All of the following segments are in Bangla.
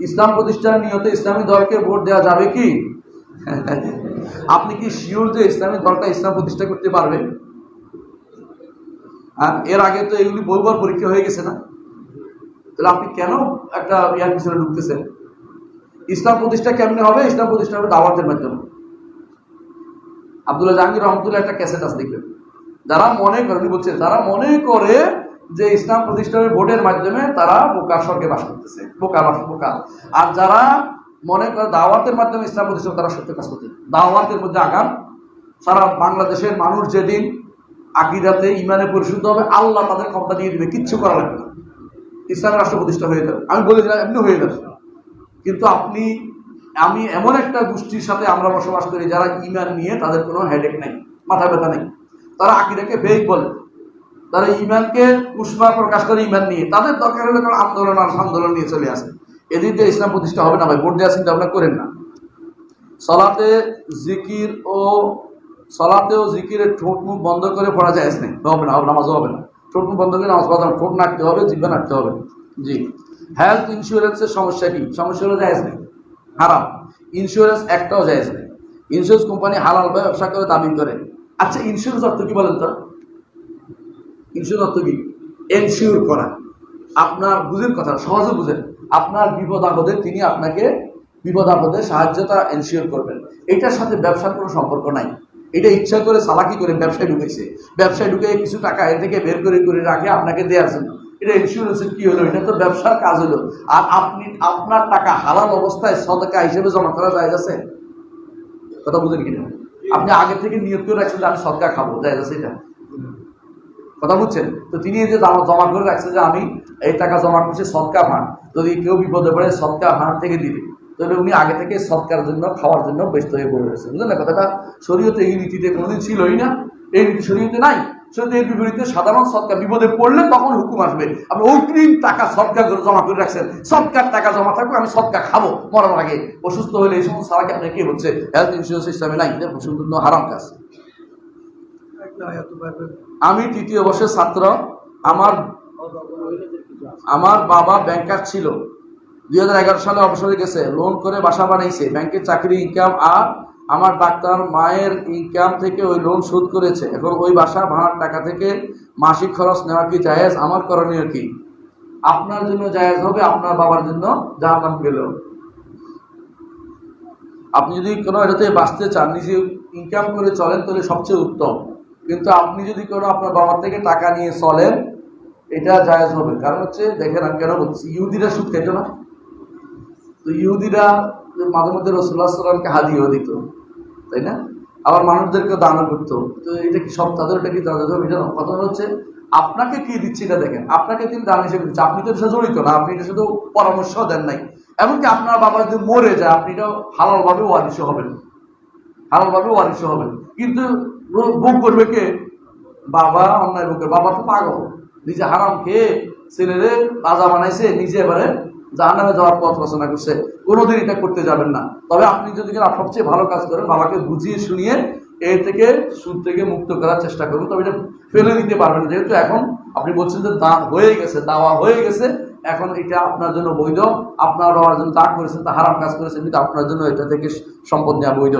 ইসলাম প্রতিষ্ঠানের নিয়তে ইসলামী দলকে ভোট দেওয়া যাবে কি? আপনি কি শিওর যে ইসলামী দলটা ইসলাম প্রতিষ্ঠা করতে পারবে? আর এর আগে তো এগুলি বহুবার পরীক্ষা হয়ে গেছে না? তাহলে আপনি কেন একটা ইয়ার পিছনে ঢুকতেছেন? ইসলাম প্রতিষ্ঠা কেমনে হবে? ইসলাম প্রতিষ্ঠা হবে দাওয়াতের মাধ্যমে। আব্দুল্লাহ জাহাঙ্গীর রহমতুল্লাহ একটা ক্যাসেট আছে দেখবেন। যারা মনে করে, উনি বলছেন, যারা মনে করে যে ইসলাম প্রতিষ্ঠানের ভোটের মাধ্যমে তারা বোকার স্বর্গে বাস করতেছে, বোকা বোকা। আর যারা মনে করে দাওয়াতের মাধ্যমে ইসলাম প্রতিষ্ঠান তারা সত্য কাজ করতে দাওয়াতের মধ্যে আগাম। সারা বাংলাদেশের মানুষ যেদিন আকিরাতে ইমানে পরিশুদ্ধ হবে, আল্লাহ তাদের ক্ষমতা দিয়ে দিবে, কিচ্ছু করা লাগবে না। ইসলামের রাষ্ট্র প্রতিষ্ঠা হয়ে যাবে। আমি বলে দিলাম, এমনি হয়ে যাবে। কিন্তু আপনি, আমি এমন একটা গোষ্ঠীর সাথে আমরা বসবাস করি যারা ইমান নিয়ে তাদের কোনো হেডেক নেই, মাথা ব্যথা নেই। তারা আকিদাকে ফেক বলে। তারা ইমানকে উষ্মা প্রকাশ করে ইমান নিয়ে। তাদের দরকার হলে কারণ আন্দোলন আর আন্দোলন নিয়ে চলে আসে। এদিক দিয়ে ইসলাম প্রতিষ্ঠা হবে না ভাই, ভোট দেওয়ার চিন্তা ভাবনা করেন না। সলাতে জিকির ও সলাতে ও জিকিরের ঠোঁট মুখ বন্ধ করে পড়া যায় না। হবে না, হবে নামাজও হবে না। ঠোঁট মুখ বন্ধ করে নামাজ পড়া ঠোঁট নাড়তে হবে জিভা নাড়তে হবে। জি। হেলথ ইন্স্যুরেন্সের সমস্যা কি? সমস্যা হলো জায়েজ নেই। হারাম। ইন্স্যুরেন্স একটাও জায়েজ নেই। ইন্স্যুরেন্স কোম্পানি হালাল ব্যবসা করে, দাবি করে। আচ্ছা ইন্স্যুরেন্স অর্থ কি বলেন তো? ইন্স্যুরেন্স অর্থ এনশিওর করা। আপনার বুঝেন কথা, সহজে বুঝেন। আপনার বিপদ আপদে তিনি আপনাকে বিপদ আপদে সাহায্যতা এনশিওর করবেন। এটার সাথে ব্যবসার কোনো সম্পর্ক নাই। এটা ইচ্ছা করে সালাকি করে ব্যবসায় ঢুকেছে। ব্যবসায় ঢুকে কিছু টাকা এর থেকে বের করে করে রাখে আপনাকে দেওয়ার জন্য। এটা ইন্স্যুরেন্সের কি হলো? এটা তো ব্যবসার কাজ হলো। আর আপনি, আপনার টাকা হালাল অবস্থায় সদকা হিসেবে জমা করা যায় আছে? কথা বুঝেন কিনা? আপনি আগে থেকে নিয়োগ করে রাখছেন আমি সদকা খাব, যায় আছে এটা। কথা বুঝছেন? তো তিনি যে জমা করে রাখছে যে আমি এই টাকা জমা করছি সৎকা ফান্ড যদি কেউ বিপদে পড়ে সৎকা ফান্ড থেকে দিবে, তাহলে উনি আগে থেকে সৎকার জন্য, খাওয়ার জন্য ব্যস্ত হয়ে পড়ে রয়েছে বুঝলেন না? কথাটা শরীয়তে এই নীতিতে কোনোদিন ছিলই না। এই নীতি শরীয়তে নাই। শরীয়তে এর বিপরীতে সাধারণ সৎকার, বিপদে পড়লে তখন হুকুম আসবে। আপনি অগ্রিম টাকা সৎকার জন্য জমা করে রাখছেন। সৎকার টাকা জমা থাকবে আমি সৎকার খাব মরার আগে। অসুস্থ হলে এই সমস্ত সারাকে আপনার কি হচ্ছে। হেলথ ইন্স্যুরেন্স সিস্টেমে নাই। এটা সম্পূর্ণ হারাম কাজ। আমি তৃতীয় বর্ষের ছাত্র। আমার আমার বাবা ব্যাংকার ছিল। দুই হাজার এগারো সালে অবসরে গেছে। লোন করে বাসা বানাইছে। ব্যাংকের চাকরি ইনকাম আর আমার ডাক্তার মায়ের ইনকাম থেকে ওই লোন শোধ করেছে। এখন ওই বাসা ভাড়ার টাকা থেকে মাসিক খরচ নেওয়া কি জায়েজ? আমার করণীয় কি? আপনার জন্য জায়েজ হবে, আপনার বাবার জন্য যার নাম গেল আপনি যদি কোনো এটাতে বাঁচতে চান, নিজে ইনকাম করে চলেন, তাহলে সবচেয়ে উত্তম। কিন্তু আপনি যদি কোনো আপনার বাবার থেকে টাকা নিয়ে চলেন, এটা জায়েজ হবে। কারণ হচ্ছে, দেখেন আমি কেন বলছি, ইহুদিরা সুদ খেত না। তো ইহুদিরা মাঝে মধ্যে রসুল্লাহ সাল্লামকে হাদিয়েও দিত, তাই না? আবার মানুষদেরকে দানও করতো। তো এটা কি সব তাদের, এটা কি তাদের? এটা কথা হচ্ছে, আপনাকে কি দিচ্ছে এটা দেখেন। আপনাকে তিনি দান হিসেবে দিচ্ছে। আপনি তো এটা জড়িত না, আপনি এটা শুধু পরামর্শ দেন নাই। এমনকি আপনার বাবা যদি মরে যায়, আপনি এটা হালালভাবে ওয়ারিশ হবেন। হালালভাবে ওয়ারিশ হবেন। কিন্তু ভোগ করবে কে? বাবা, অন্যায় করবে। বাবা তো পাগল। নিজে হারাম খেয়ে ছেলেরে রাজা বানাইছে, নিজে এবারে জাহান্নামে যাওয়ার পথ রচনা করছে। কোনোদিন এটা করতে যাবেন না। তবে আপনি যদি সবচেয়ে ভালো কাজ করেন, বাবাকে বুঝিয়ে শুনিয়ে এর থেকে সুদ থেকে মুক্ত করার চেষ্টা করুন। তবে এটা ফেলে দিতে পারবেন যেহেতু এখন আপনি বলছেন যে দান হয়ে গেছে, দাওয়া হয়ে গেছে, এখন এটা আপনার জন্য বৈধ। আপনার বাবার জন্য দান করেছেন তা হারাম কাজ করেছেন, কিন্তু আপনার জন্য এটা থেকে সম্পদ নেওয়া বৈধ।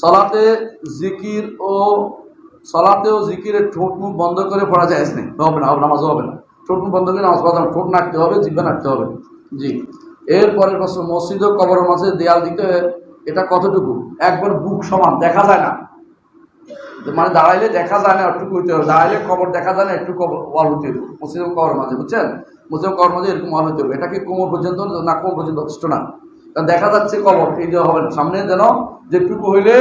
সলাতে জিকির ও সলাতে ও জিকিরের ঠোঁট মুখ বন্ধ করে পড়া যায় না। হবে না হবে নামাজও হবে না। ঠোঁট মুখ বন্ধ করে নামাজ পড়া ঠোঁট নাড়তে হবে জিভা নাড়তে হবে। জি। এরপরের প্রশ্ন, মসজিদ ও কবরের মাঝে দেয়াল দিতে এটা কতটুকু? একবার বুক সমান, দেখা যায় না। মানে দাঁড়াইলে দেখা যায় না, একটু হইতে হবে। দাঁড়াইলে কবর দেখা যায় না, একটু কবর ওয়াল হইতে হবে। মসজিদ কবর মাঝে, বুঝছেন? মসজিদ কবর মাঝে এরকম ওয়াল হইতে হবে। এটা কি কোমর পর্যন্ত না কোমর পর্যন্ত? যথেষ্ট না। কারণ দেখা যাচ্ছে কবর, এই যে হবে সামনে যেন যেটুকু হইলে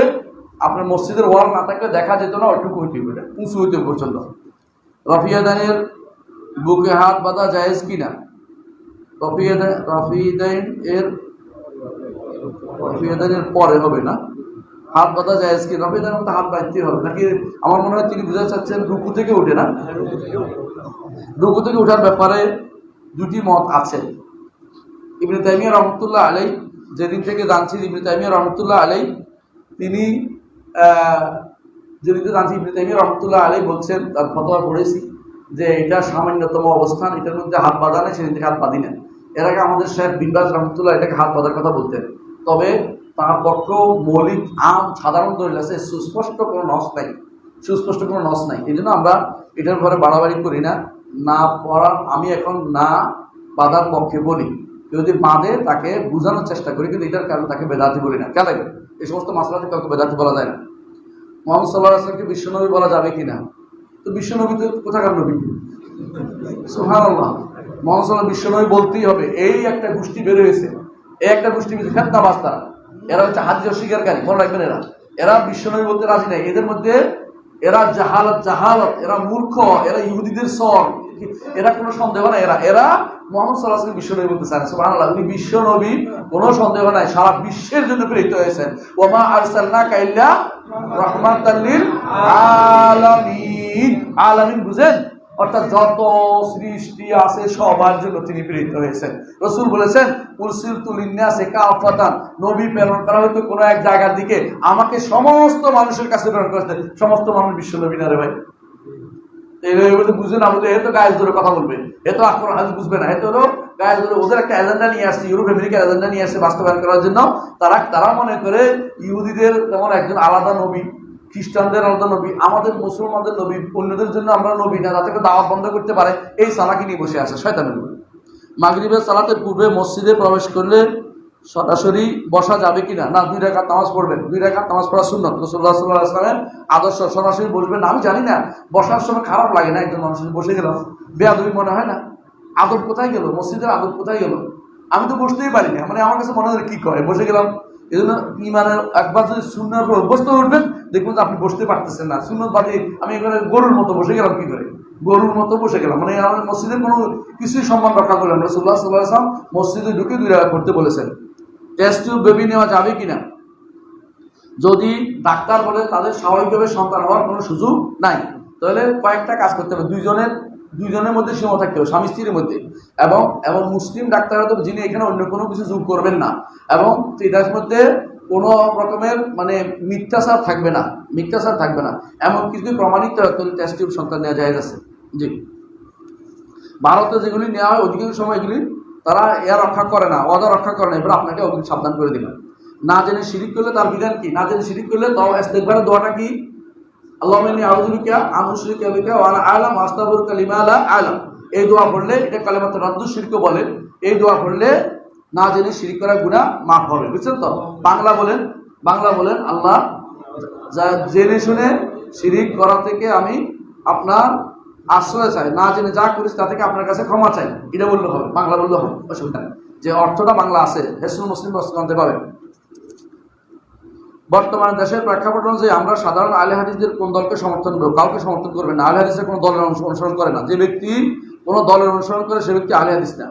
আপনার মসজিদের ওয়াল না থাকলে দেখা যেত না, ওইটুকু হইতে হবে উঁচু হইতে পর্যন্ত। রফিয়াদানের বুকে হাত বাঁধা জায়েজ কিনা? রফিয়াদান রফিদাইন এর রফিয়াদানের পরে হবে না। হাত বাঁধা জায়েজ কি রফিদানের মধ্যে হাত বাঁধতে হবে। নাকি আমার মনে হয় তিনি বুঝাতে চাচ্ছেন রুকু থেকে ওঠে না? রুকু থেকে ওঠার ব্যাপারে দুটি মত আছে। ইবনে তাইমিয়া রহমতুল্লাহ আলাই যেদিন থেকে জানছি ইবনে তাইমিয়া রহমতুল্লাহ আলাই তিনি যেদিন থেকে জানছি ইবনে তাইমিয়া রহমতুল্লাহ আলাই বলছেন, তার ফতোয়া পড়েছি যে এটা সামান্যতম অবস্থান, এটার মধ্যে হাত বাঁধা নেই, সেদিন থেকে হাত বাঁধি না এর আগে আমাদের শেখ বিনবাজ রহমতুল্লাহ এটাকে হাত বাঁধার কথা বলতেন। তবে তার পক্ষেও মৌলিক আম সাধারণ দলিল আছে সুস্পষ্ট কোনো নস নাই, সুস্পষ্ট কোনো নস নাই। এই জন্য আমরা এটার পরে বাড়াবাড়ি করি না। না পড়ার, আমি এখন না বাধার পক্ষে বলি। কেউ যদি বাঁধে, তাকে বোঝানোর চেষ্টা করি, কিন্তু এটার কারণে তাকে বেদাতি বলি না। কেন? এই সমস্ত মাসলাতে কাউকে বেদাতি বলা যায় না। মোহাম্মদ সাল্লাহ আসলামকে বিশ্বনবী বলা যাবে কি না তো বিশ্বনবী তো কোথাকার নবী? সুহান আল্লাহ মোহাম্মদ সাল্লাহ বিশ্বনবী বলতেই হবে, এই একটা গোষ্ঠী বের হয়েছে। এই একটা গোষ্ঠী ফেতনা বাস্তা এরা হচ্ছে হাজি অস্বীকারী মনে রাখবেন এরা। এরা বিশ্বনবী বলতে রাজি নাই। এদের মধ্যে এরা জাহালত জাহালত, এরা মূর্খ, এরা ইহুদিদের সর এরা কোনো সন্দেহ নাই। এরা এরা মোহাম্মদ সাল্লাহ বিশ্বনবী বলতে চান আল্লাহ উনি বিশ্বনবী, কোনো সন্দেহ নাই। সারা বিশ্বের জন্য প্রেরিত হয়েছেন। ওমা আরসালনা কাইল্লা রহমাতাল লিল আলামিন। আলামিন বুঝেন? অর্থাৎ যত সৃষ্টি আছে, সবার জন্য তিনি প্রেরিত হয়েছেন। রসুল বলেছেন উলসিল তুলিন্যাসে কাফাতান। নবী প্রেরণ করা হয়তো কোনো এক জায়গার দিকে আমাকে সমস্ত মানুষের কাছে প্রেরণ করেছেন সমস্ত মানুষ বিশ্ব নবী না ভাই। এইভাবে বুঝে না এ তো গায়ে ধরে কথা বলবে, এ তো আক্রমণ হাজ বুঝবে না, এ তো গায়ে ধরে ওদের একটা এজেন্ডা নিয়ে আসছে ইউরোপ আমেরিকার এজেন্ডা নিয়ে আসছে বাস্তবায়ন করার জন্য। তারা তারা মনে করে ইহুদিদের যেমন একজন আলাদা নবী, খ্রিস্টানদের আলাদা নবী, আমাদের মুসলমানদের নবী, অন্যদের জন্য আমরা নবী না করে দাওয়াত বন্ধ করতে পারে, এই সালাকি নিয়ে বসে আছে, শয়তানের মাগরিবের সালাতের পূর্বে মসজিদে প্রবেশ করলে সরাসরি বসা যাবে কিনা? না, দুই রেখাত তামাজ পড়বেন। দুই রেখাত তামাজ পড়া সুন্নত। রসুল্লাহ সাল্লাহ আদর্শ সরাসরি বসবেন আমি জানি না, বসার সময় খারাপ লাগে না একজন মানুষের বসে গেলাম। বেয়াদবি মনে হয় না? আদব কোথায় গেল? মসজিদের আদব কোথায় গেল? আমি তো বসতেই পারি না। মানে আমার কাছে মনে হয় কি করে? বসে গেলাম। এই জন্য ইমানের একবার যদি শূন্যের উপর অভ্যস্ত উঠবেন, দেখবেন যে আপনি বসতে পারতেছেন না। শূন্য বাদে আমি এখানে গরুর মতো বসে গেলাম কি করে? গরুর মতো বসে গেলাম। মানে আমাদের মসজিদের কোনো কিছুই সম্মান রক্ষা করলেন রসুল্লাহ সাল্লাহ আসলাম মসজিদে ঢুকে দুই রাখা করতে বলেছেন। টেস্ট টিউব বেবি নেওয়া যাবে কিনা? যদি ডাক্তার বলে তাদের স্বাভাবিকভাবে সন্তান হওয়ার কোনো সুযোগ নাই, তাহলে কয়েকটা কাজ করতে হবে। দুইজনের দুইজনের মধ্যে সীমা থাকতে হবে, স্বামী স্ত্রীর মধ্যে। এবং এবং মুসলিম ডাক্তার তো যিনি এখানে অন্য কোনো কিছু যোগ করবেন না। এবং এটার মধ্যে কোনো রকমের মানে মিথ্যাচার থাকবে না, মিথ্যাচার থাকবে না। এমন কিছু প্রমাণিত টেস্ট টিউব সন্তান নেওয়া যায় আছে। জি। ভারতে যেগুলি নেওয়া হয়, অধিকাংশ সময় এগুলি তারা এ রক্ষা করে না অদা রক্ষা করে না এবার আপনাকে ওগুলি সাবধান করে দিবেন না জেনে শিরিক করলে তার বিধান কি? না জেনে শিরিক করলে তো ইস্তেকবারের দোয়াটা কি? আল্লাহ এই দোয়া এই দোয়া না জেনে শিরিক মাফ হবে, বুঝছেন তো? বাংলা বলেন বাংলা বলেন, আল্লাহ জেনে শুনে শিরিক করা থেকে আমি আপনার আশ্রয় চাই না জেনে যা করিস তা থেকে আপনার কাছে ক্ষমা চাই। এটা বললে হবে, বাংলা বললে হবে, অসুবিধা নেই। যে অর্থটা বাংলা আছে হেসুল মুসলিম জানতে পাবেন বর্তমানে দেশের প্রেক্ষাপট অনুযায়ী আমরা সাধারণ আলে হাদিসদের কোন দলকে সমর্থন করব? কাউকে সমর্থন করবে না। আলে হাদিসের কোনো দলের অনুসরণ করে না। যে ব্যক্তি কোনো দলের অনুসরণ করে, সে ব্যক্তি আলে হাদিস না।